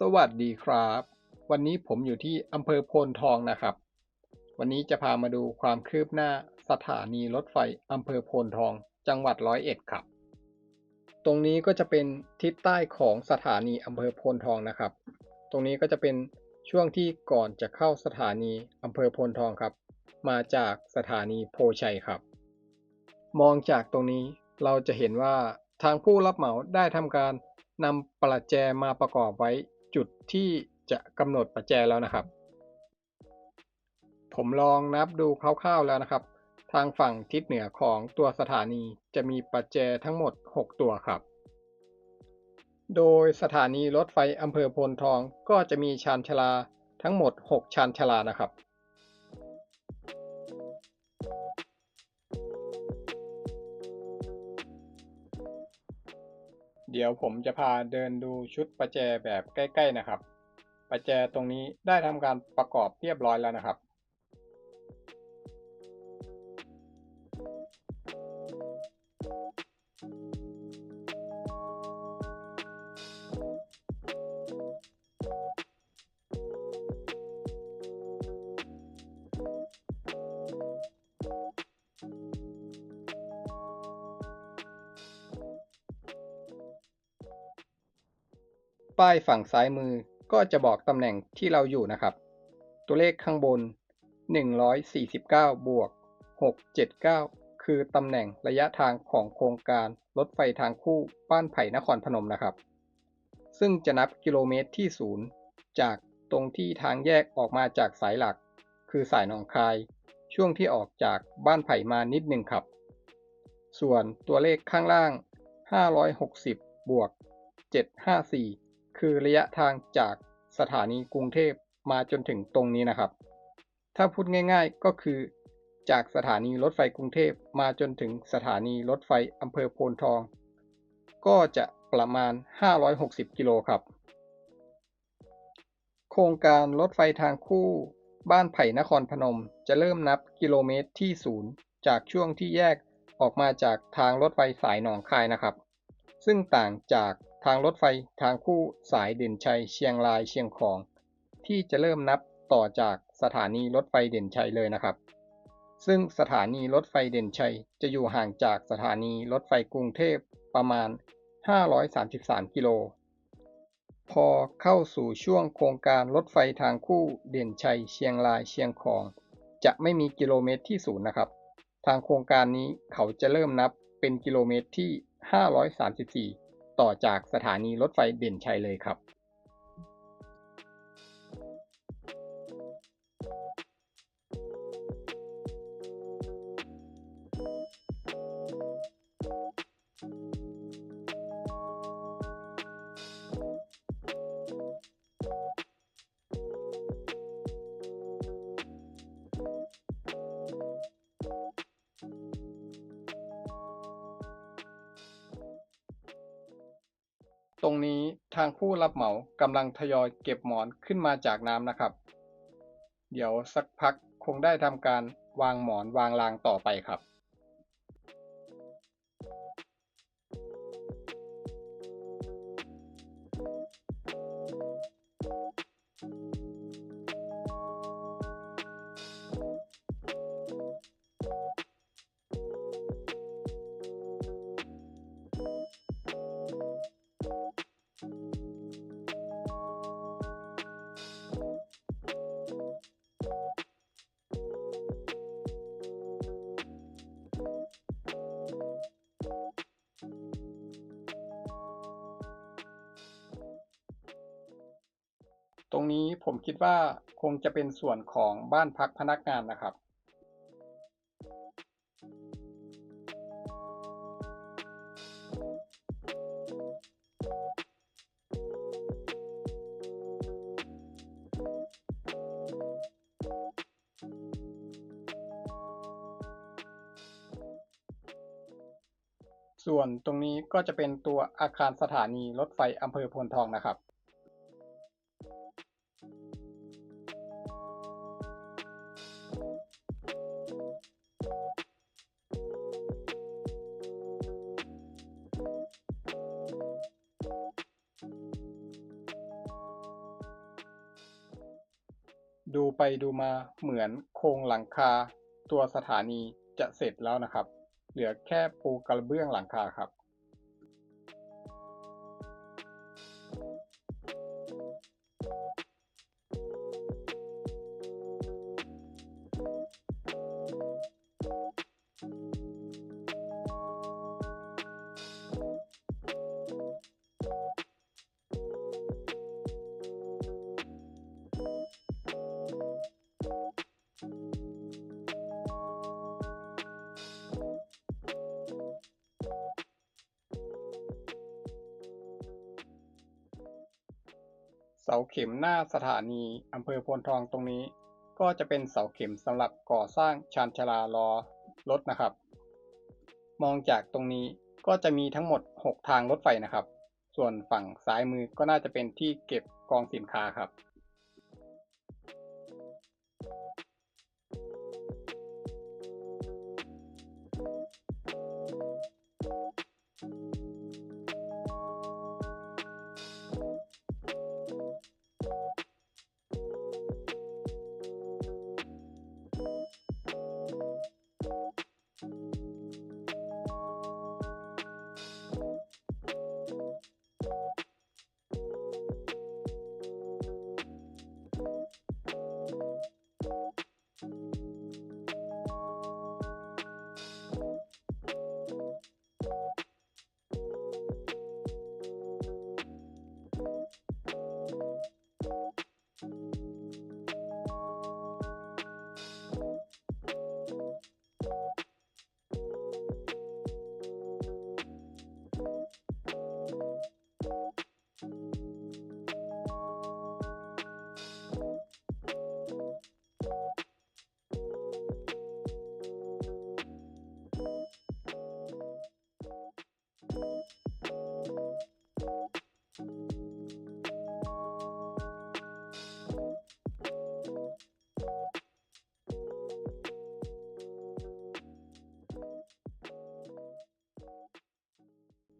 สวัสดีครับ วันนี้ผมอยู่ที่อำเภอโพนทองนะครับ วันนี้จะพามาดูความคืบหน้าสถานีรถไฟอำเภอโพนทอง จังหวัดร้อยเอ็ดครับ ตรงนี้ก็จะเป็นทิศใต้ของสถานีอำเภอโพนทองนะครับ ตรงนี้ก็จะเป็นช่วงที่ก่อนจะเข้าสถานีอำเภอโพนทองครับ มาจากสถานีโพชัยครับ มองจากตรงนี้เราจะเห็นว่าทางผู้รับเหมาได้ทำการนำประแจมาประกอบไว้ จุดที่จะกำหนดประแจแล้วนะครับ ผมลองนับดูคร่าวๆแล้วนะครับ ทางฝั่งทิศเหนือของตัวสถานีจะมีประแจทั้งหมด 6 ตัวครับ โดยสถานีรถไฟอำเภอโพนทองก็จะมีชานชาลาทั้งหมด 6 ชานชาลานะครับ เดี๋ยวผมจะพาเดินดูชุดประแจแบบใกล้ ๆนะครับ ประแจตรงนี้ได้ทำการประกอบเรียบร้อยแล้วนะครับ ป้ายฝั่งซ้ายมือก็จะบอกตำแหน่งที่เราอยู่นะครับ ตัวเลขข้างบน 149 บวก 679 คือตำแหน่งระยะทางของโครงการรถไฟทางคู่บ้านไผ่นครพนมนะครับ ซึ่งจะนับกิโลเมตรที่ 0 จากตรงที่ทางแยกออกมาจากสายหลัก คือสายหนองคาย ช่วงที่ออกจากบ้านไผ่มานิดหนึ่งครับ ส่วนตัวเลขข้างล่าง 560 บวก 754 คือระยะทางจากสถานีกรุงเทพมาจนถึงตรงนี้นะครับ ถ้าพูดง่ายๆก็คือ จากสถานีรถไฟกรุงเทพมาจนถึงสถานีรถไฟอำเภอโพนทอง ก็จะประมาณ 560 กิโลครับ โครงการรถไฟทางคู่บ้านไผ่นครพนม จะเริ่มนับกิโลเมตรที่ 0 จากช่วงที่แยกออกมาจากทางรถไฟสายหนองคายนะครับ ซึ่งต่างจาก ทางรถไฟทางคู่สายเด่นชัยเชียงรายเชียงของ ที่จะเริ่มนับต่อจากสถานีรถไฟเด่นชัยเลยนะครับ ซึ่งสถานีรถไฟเด่นชัยจะอยู่ห่างจากสถานีรถไฟกรุงเทพประมาณ 533 กิโล พอเข้าสู่ช่วงโครงการรถไฟทางคู่เด่นชัยเชียงรายเชียงของ จะไม่มีกิโลเมตรที่ศูนย์นะครับ ทางโครงการนี้เขาจะเริ่มนับเป็นกิโลเมตรที่ 534 ต่อจากสถานีรถไฟเด่นชัยเลยครับ ตรงนี้ทางผู้รับเหมากำลังทยอยเก็บหมอนขึ้นมาจากน้ำนะครับ เดี๋ยวสักพักคงได้ทำการวางหมอนวางรางต่อไปครับ ตรงนี้ผมคิดว่าคงจะเป็นส่วนของบ้านพักพนักงานนะครับ ส่วนตรงนี้ก็จะเป็นตัวอาคารสถานีรถไฟอำเภอพนทองนะครับ ดูไปดูมาเหมือนโครงหลังคา ตัวสถานีจะเสร็จแล้วนะครับ เหลือแค่ปูกระเบื้องหลังคาครับาเข็มหน้าสถานีอำเภอโพนทองตรงนี้ ก็จะเป็นเสาเข็มสำหรับก่อสร้างชานชาลาลอรถนะครับ มองจากตรงนี้ก็จะมีทั้งหมด 6 ทางรถไฟนะครับ ส่วนฝั่งซ้ายมือก็น่าจะเป็นที่เก็บกองสินค้าครับ you.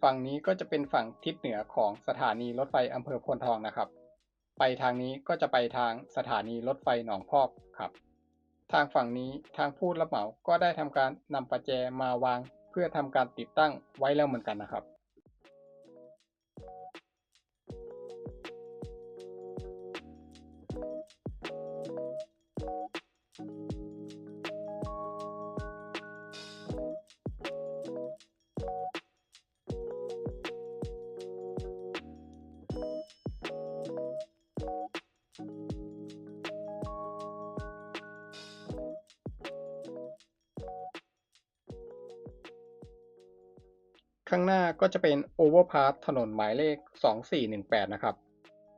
ฝั่งนี้ก็จะเป็นฝั่งทิศเหนือของสถานีรถไฟอำเภอพนทองนะครับ ไปทางนี้ก็จะไปทางสถานีรถไฟหนองพอกครับ ทางฝั่งนี้ทางผู้รับเหมาก็ได้ทำการนำประแจมาวาง เพื่อทำการติดตั้งไว้แล้วเหมือนกันนะครับ ข้างหน้าก็จะเป็นโอเวอร์พาสถนนหมายเลข 2418 นะครับ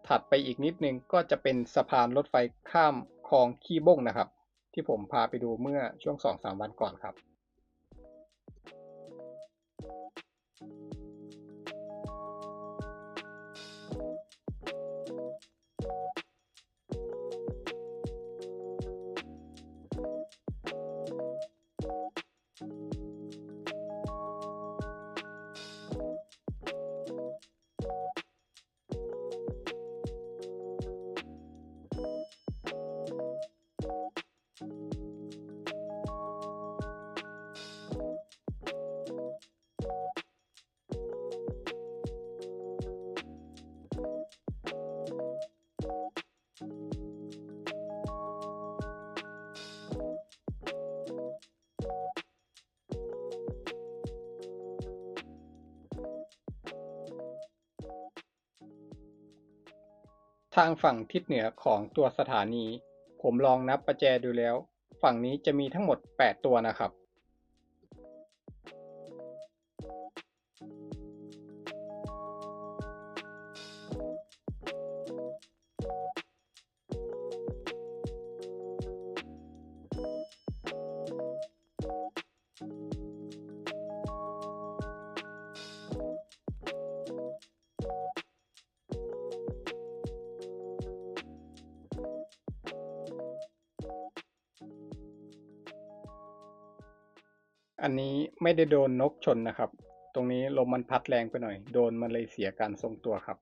ถัดไปอีกนิดนึงก็จะเป็นสะพานรถไฟข้ามคลองขี้บ้งนะครับ ที่ผมพาไปดูเมื่อช่วง 2-3 วันก่อนครับ ทางฝั่งทิศเหนือของตัวสถานี ผมลองนับประแจดูแล้ว ฝั่งนี้จะมีทั้งหมด 8 ตัวนะครับ อันนี้ไม่ได้โดนนกชนนะครับ ตรงนี้ลมมันพัดแรงไปหน่อย โดนมันเลยเสียการทรงตัวครับ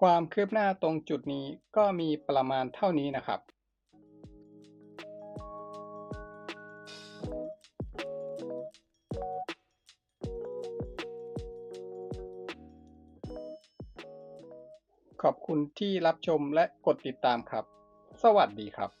ความคืบหน้าตรงจุดนี้ก็มีประมาณเท่านี้นะครับ ขอบคุณที่รับชมและกดติดตามครับ สวัสดีครับ